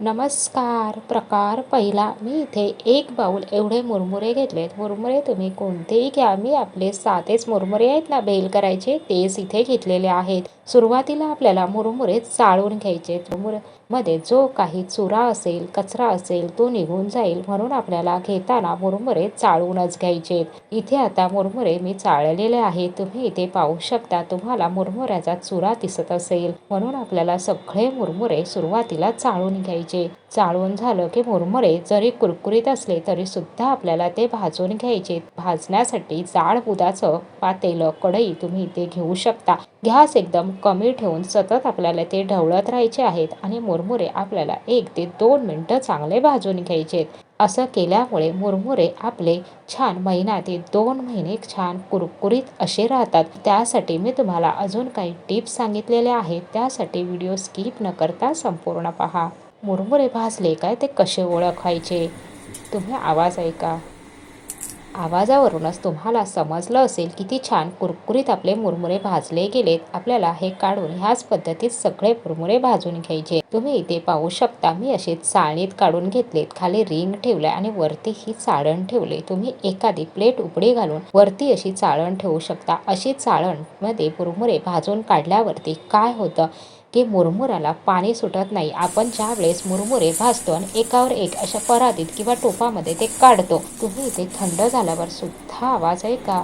नमस्कार प्रकार पहिला. मी इथे एक बाऊल एवढे मुरमुरे घेतलेत. मुरमुरे तुम्ही कोणतेही घ्या. मी आपले साधेच मुरमुरे आहेत ना बेल करायचे तेच इथे घेतलेले आहेत. सुरुवातीला आपल्याला मुरमुरे चाळून घ्यायचे. मुरमुरेमध्ये जो काही चुरा असेल कचरा असेल तो निघून जाईल म्हणून आपल्याला घेताना मुरमुरे चाळूनच घ्यायचे. इथे आता मुरमुरे मी चाळलेले आहे तुम्ही इथे पाहू शकता तुम्हाला मुरमुऱ्याचा चुरा दिसत असेल म्हणून आपल्याला सगळे मुरमुरे सुरुवातीला चाळून घ्यायचे. चाळून झालं की मुरमुरे जरी कुरकुरीत असले तरी सुद्धा आपल्याला ते भाजून घ्यायचे. भाजण्यासाठी जाड बुदाचं पातेलं कढई तुम्ही इथे घेऊ शकता. गॅस एकदम कमी ठेवून सतत आपल्याला ते ढवळत राहायचे आहेत आणि मुरमुरे आपल्याला एक ते दोन मिनटं चांगले भाजून घ्यायचे असं केल्यामुळे मुरमुरे आपले छान महिना ते दोन महिने छान कुरकुरीत असे राहतात. त्यासाठी मी तुम्हाला अजून काही टिप्स सांगितलेल्या आहेत. त्यासाठी व्हिडिओ स्किप न करता संपूर्ण पहा. मुरमुरे भाजले काय? ते कसे ओळखायचे? तुम्ही आवाज ऐका. आवाजावरूनच तुम्हाला समजलं असेल किती छान कुरकुरीत आपले मुरमुरे भाजले गेलेत. आपल्याला हे काढून ह्याच पद्धतीत सगळे मुरमुरे भाजून घ्यायचे. तुम्ही इथे पाहू शकता मी असे चाळणीत काढून घेतलेत. खाली रिंग ठेवले आणि वरती ही चाळण ठेवले. तुम्ही एखादी प्लेट उघडी घालून वरती अशी चाळण ठेवू शकता. अशी चाळणमध्ये मुरमुरे भाजून काढल्यावरती काय होतं? की मुरमुराला पाणी सुटत नाही. आपण ज्या वेळेस मुरमुरे भाजतो आणि एकावर एक अशा परातीत किंवा टोपामध्ये ते काढतो तुम्ही इथे थंड झाल्यावर सुद्धा आवाज आहे का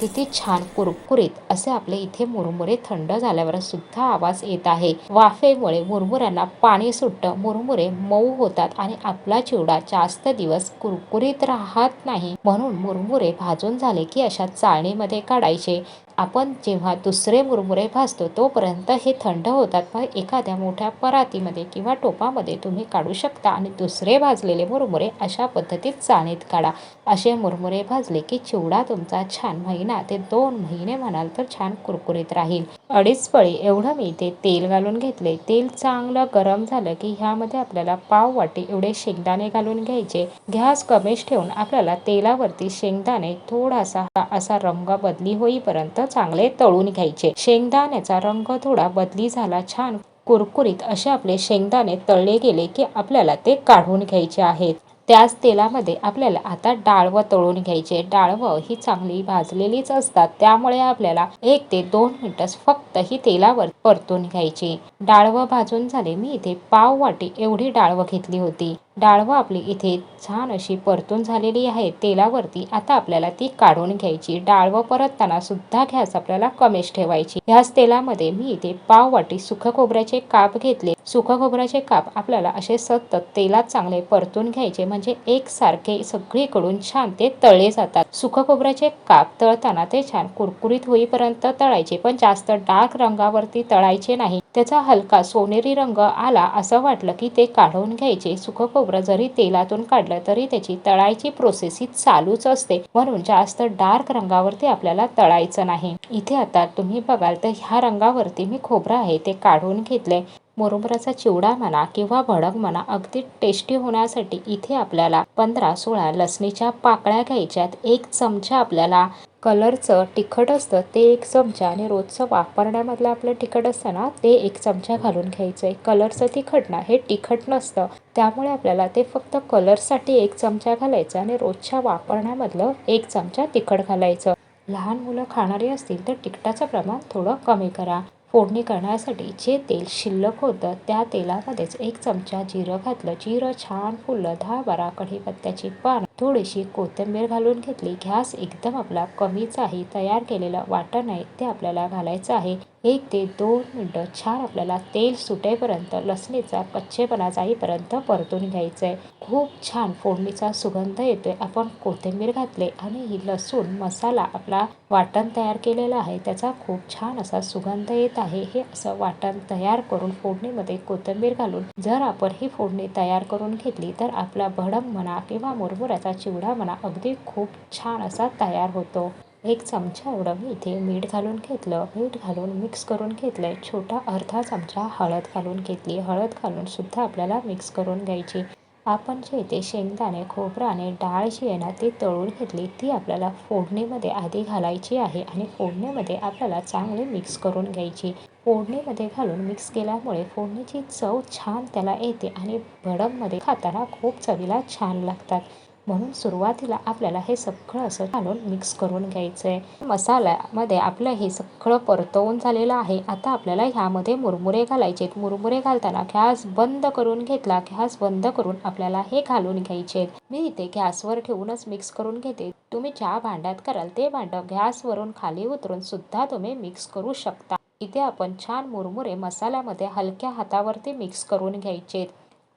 किती छान कुरकुरीत असे आपले इथे मुरमुरे थंड झाल्यावर सुद्धा आवाज येत आहे. वाफेमुळे मुरमुऱ्यांना पाणी सुटतं. मुरमुरे मऊ होतात आणि आपला चिवडा जास्त दिवस कुरकुरीत राहत नाही. म्हणून मुरमुरे भाजून झाले की अशा चाळणीमध्ये काढायचे. आपण जेव्हा दुसरे मुरमुरे भाजतो तोपर्यंत हे थंड होतात. मग एखाद्या मोठ्या परातीमध्ये किंवा टोपामध्ये तुम्ही काढू शकता आणि दुसरे भाजलेले मुरमुरे अशा पद्धतीत चाळणीत काढा. असे मुरमुरे भाजले की चिवडा तुमचा छान महिना ते दोन महिने म्हणाल तर छान कुरकुरीत राहील. अडीच पळी एवढं मी ते तेल घालून घेतले. तेल चांगलं गरम झालं की ह्यामध्ये आपल्याला पाव वाटी एवढे शेंगदाणे घालून घ्यायचे. गॅस कमीच ठेवून आपल्याला तेलावरती शेंगदाणे थोडासा असा रंग बदली होईपर्यंत चांगले तळून घ्यायचे. शेंगदाण्याचा रंग थोडा बदली झाला छान कुरकुरीत असे आपले शेंगदाणे तळले गेले की आपल्याला ते काढून घ्यायचे आहेत. त्याच तेलामध्ये आपल्याला आता डाळवं तळून घ्यायचे. डाळवं ही चांगली भाजलेलीच असतात. त्यामुळे आपल्याला एक ते दोन मिनिटच फक्त ही तेलावर परतून घ्यायची. डाळवं भाजून झाले. मी इथे पाव वाटी एवढी डाळवं घेतली होती. डाळवं आपली इथे छान अशी परतून झालेली आहे. तेलावरती आता आपल्याला ती काढून घ्यायची. डाळवं परतताना सुद्धा घ्यास आपल्याला कमीच ठेवायची. ह्याच तेलामध्ये मी इथे पाव वाटी सुख खोबऱ्याचे काप घेतले. सुख खोबऱ्याचे काप आपल्याला असे सतत तेलात चांगले परतून घ्यायचे. म्हणजे एकसारखे सगळीकडून छान ते तळले जातात. सुख खोबऱ्याचे काप तळताना ते छान कुरकुरीत होईपर्यंत तळायचे. पण जास्त डार्क रंगावरती तळायचे नाही. त्याचा हलका सोनेरी रंग आला असं वाटलं की ते काढून घ्यायचे. सुखं खोबरं जरी तेलातून काढलं तरी त्याची तळायची प्रोसेस ही चालूच असते. म्हणून जास्त डार्क रंगावरती आपल्याला तळायचं नाही. इथे आता तुम्ही बघाल तर ह्या रंगावरती मी खोबरं आहे ते काढून घेतले मुरमुराचा चिवडा म्हणा किंवा भडक म्हणा अगदी टेस्टी होण्यासाठी इथे आपल्याला पंधरा सोळा लसणीच्या पाकळ्या घ्यायच्यात. एक चमचा आपल्याला कलरचं तिखट असतं ते एक चमचा. आणि रोजचं वापरण्यामधलं आपलं तिखट असतं ना ते एक चमचा घालून घ्यायचं आहे कलरचं तिखट ना हे तिखट नसतं. त्यामुळे आपल्याला ते फक्त कलरसाठी एक चमचा घालायचं आणि रोजच्या वापरण्यामधलं एक चमचा तिखट घालायचं. लहान मुलं खाणारी असतील तर तिखटाचं प्रमाण थोडं कमी करा. फोडणी करण्यासाठी जे तेल शिल्लक होतं त्या तेलामध्येच एक चमचा जिरं घातलं. जिरं छान फुललं. दहा बारा कढीपत्त्याची पानं. थोडीशी कोथिंबीर घालून घेतली. गॅस एकदम आपला कमीच आहे. तयार केलेलं वाटण आहे ते आपल्याला घालायचं आहे. एक ते दोन मिनटं छान आपल्याला तेल सुटेपर्यंत लसणीचा कच्चेपणा जाईपर्यंत परतून घ्यायचं आहे खूप छान फोडणीचा सुगंध येतोय. आपण कोथिंबीर घातले आणि ही लसूण मसाला आपला वाटण तयार केलेला आहे. त्याचा खूप छान असा सुगंध येत आहे. हे असं वाटण तयार करून फोडणीमध्ये कोथिंबीर घालून जर आपण ही फोडणी तयार करून घेतली तर आपला भडंग म्हणा किंवा मुरमुऱ्याचा चिवडा म्हणा अगदी खूप छान असा तयार होतो. एक चमचा एवढं मी इथे मीठ घालून घेतलं. मीठ घालून मिक्स करून घेतलं छोटा अर्धा चमचा हळद घालून घेतली. हळद घालूनसुद्धा आपल्याला मिक्स करून घ्यायची. आपण जे इथे शेंगदाणे खोबरं आणि डाळ जी आहे ना ती तळून घेतली ती आपल्याला फोडणीमध्ये आधी घालायची आहे आणि फोडणीमध्ये आपल्याला चांगली मिक्स करून घ्यायची. फोडणीमध्ये घालून मिक्स केल्यामुळे फोडणीची चव छान त्याला येते आणि भडंगमध्ये खाताना खूप चवीला छान लागतात. म्हणून सुरुवातीला आपल्याला हे सगळं असं घालून मिक्स करून घ्यायचं आहे मसाल्यामध्ये आपलं हे सगळं परतवून झालेलं आहे. आता आपल्याला ह्यामध्ये मुरमुरे घालायचे आहेत मुरमुरे घालताना गॅस बंद करून घेतला. गॅस बंद करून आपल्याला हे घालून घ्यायचे मी इथे गॅसवर ठेवूनच मिक्स करून घेते. तुम्ही ज्या भांड्यात कराल ते भांडं गॅसवरून खाली उतरून सुद्धा तुम्ही मिक्स करू शकता. इथे आपण छान मुरमुरे मसाल्यामध्ये हलक्या हातावरती मिक्स करून घ्यायचे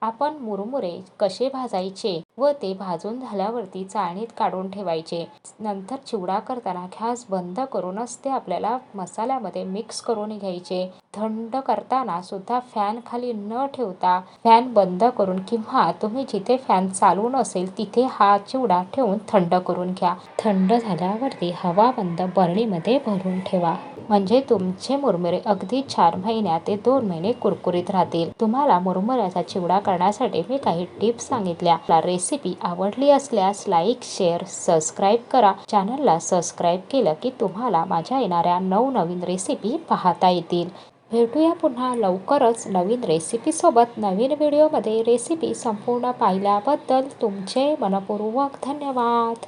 आपण मुरमुरे कसे भाजायचे व ते भाजून झाल्यावरती चाळणीत काढून ठेवायचे. नंतर चिवडा करताना गॅस बंद करूनच ते आपल्याला मसाल्यामध्ये मिक्स करून घ्यायचे. थंड करताना सुद्धा फॅन खाली न ठेवता फॅन बंद करून किंवा तुम्ही जिथे फॅन चालू नसेल तिथे हा चिवडा ठेवून थंड करून घ्या. थंड झाल्यावरती हवा बंद बरणीमध्ये भरून ठेवा. म्हणजे तुमचे मुरमुरे अगदी चार महिन्यात ते दोन महिने कुरकुरीत राहतील. तुम्हाला मुरमुऱ्याचा चिवडा करण्यासाठी मी काही टिप्स सांगितल्या. रेसिपी आवडली असल्यास लाईक शेअर सबस्क्राईब करा. चॅनलला सबस्क्राईब केलं की तुम्हाला माझ्या येणाऱ्या नवनवीन रेसिपी पाहता येतील. भेटूया पुन्हा लवकरच नवीन रेसिपीसोबत नवीन व्हिडिओमध्ये रेसिपी संपूर्ण पाहिल्याबद्दल तुमचे मनपूर्वक धन्यवाद.